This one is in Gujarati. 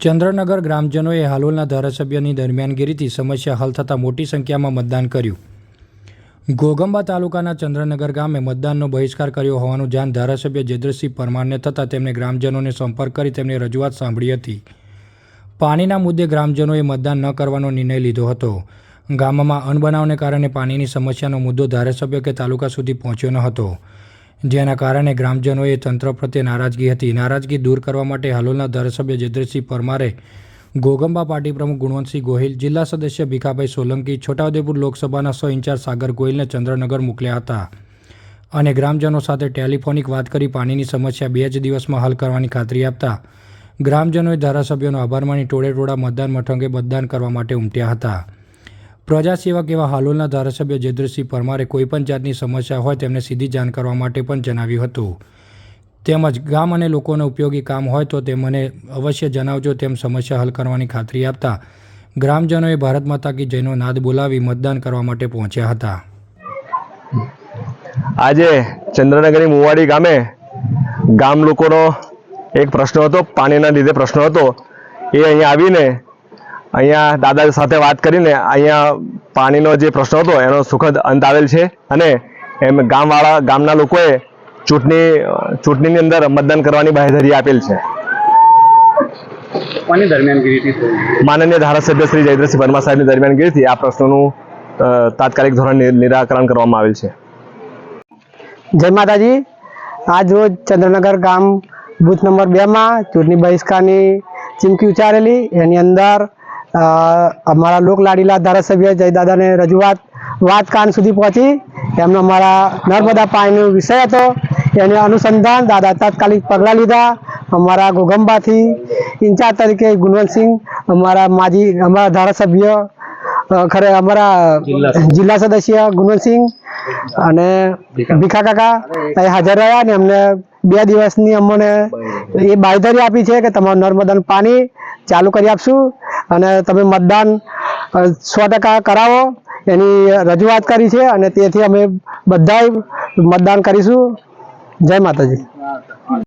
ચંદ્રનગર ગ્રામજનોએ હાલોલના ધારાસભ્યની દરમિયાનગીરીથી સમસ્યા હલ થતાં મોટી સંખ્યામાં મતદાન કર્યું. ઘોગંબા તાલુકાના ચંદ્રનગર ગામે મતદાનનો બહિષ્કાર કર્યો હોવાનું જાણ ધારાસભ્ય જેદ્રસિંહ પરમારને થતાં તેમણે ગ્રામજનોને સંપર્ક કરી તેમની રજૂઆત સાંભળી હતી. પાણીના મુદ્દે ગ્રામજનોએ મતદાન ન કરવાનો નિર્ણય લીધો હતો. ગામમાં અણબનાવને કારણે પાણીની સમસ્યાનો મુદ્દો ધારાસભ્ય કે તાલુકા સુધી પહોંચ્યો ન હતો. જેના કારણે ગ્રામજનોએ તંત્ર પ્રત્યે નારાજગી હતી. નારાજગી દૂર કરવા માટે હાલોલના ધારાસભ્ય જયદ્રસિંહ પરમારે ગોગંબા પાર્ટી પ્રમુખ ગુણવંતસિંહ ગોહિલ, જિલ્લા સદસ્ય ભીખાભાઈ સોલંકી, છોટાઉદેપુર લોકસભાના સો ઇન્ચાર્જ સાગર ગોહિલને ચંદ્રનગર મોકલ્યા હતા અને ગ્રામજનો સાથે ટેલિફોનિક વાત કરી પાણીની સમસ્યા બે જ દિવસમાં હલ કરવાની ખાતરી આપતા ગ્રામજનોએ ધારાસભ્યોનો આભાર માની ટોળે ટોળા મતદાન મથંગે મતદાન કરવા માટે ઉમટ્યા હતા. પ્રજાસેવક એવા હાલોલના ધારાસભ્ય જેદ્રસિંહ પરમારે કોઈપણ જાતની સમસ્યા હોય તેમને સીધી જાણ કરવા માટે પણ જણાવ્યું હતું. તેમજ ગામ અને લોકોને ઉપયોગી કામ હોય તો તે મને અવશ્ય જણાવજો, તેમ સમસ્યા હલ કરવાની ખાતરી આપતા ગ્રામજનોએ ભારત માતા કી જયનો નાદ બોલાવી મતદાન કરવા માટે પહોંચ્યા હતા. આજે ચંદ્રનગરી મુવાડી ગામે ગામ લોકોનો એક પ્રશ્ન હતો, પાણીના લીધે પ્રશ્ન હતો. એ અહીંયા આવીને અહીંયા દાદા સાથે વાત કરીને અહીંયા પાણીનો જે પ્રશ્ન હતો એનો સુખદ અંત આવેલ છે અને એમ ગામવાળા ગામના લોકોએ ચૂંટણી ચૂંટણીની અંદર મતદાન કરવાની બાહેધરી આપેલ છે. માનનીય ધારાસભ્ય શ્રી જયદ્રસિંહ વર્મા સાહેબની દરમિયાનગીરીથી આ પ્રશ્નોનું તાત્કાલિક ધોરણ નિરાકરણ કરવામાં આવેલ છે. જય માતાજી. આજ રોજ ચંદ્રનગર ગામ બુથ નંબર બેમાં ચૂંટણી બહિષ્કારની ચીમકી ઉચ્ચારેલી. એની અંદર અમારા લોકલાડીલા ધારાસભ્ય જયદાદાને રજૂઆત વાત કાન સુધી પહોંચી. એમનો અમારા નર્મદા પાણીનો વિષય હતો. એને અનુસંધાન દાદા તાત્કાલિક પગલાં લીધા. અમારા ગોગંબાથી ઇન્ચાર્જ તરીકે ગુણવંતસિંહ અમારા માજી અમારા ધારાસભ્ય ખરે અમારા જિલ્લા સદસ્ય. ગુણવંતસિંહ અને ભીખા કાકા અહીં હાજર રહ્યા અને અમને બે દિવસની અમને એ બાંયધરી આપી છે કે તમારું નર્મદાનું પાણી ચાલુ કરી આપશું. અને તમે મતદાન સો ટકા કરાવો, એની રજૂઆત કરી છે અને તેથી અમે બધા મતદાન કરીશું. જય માતાજી.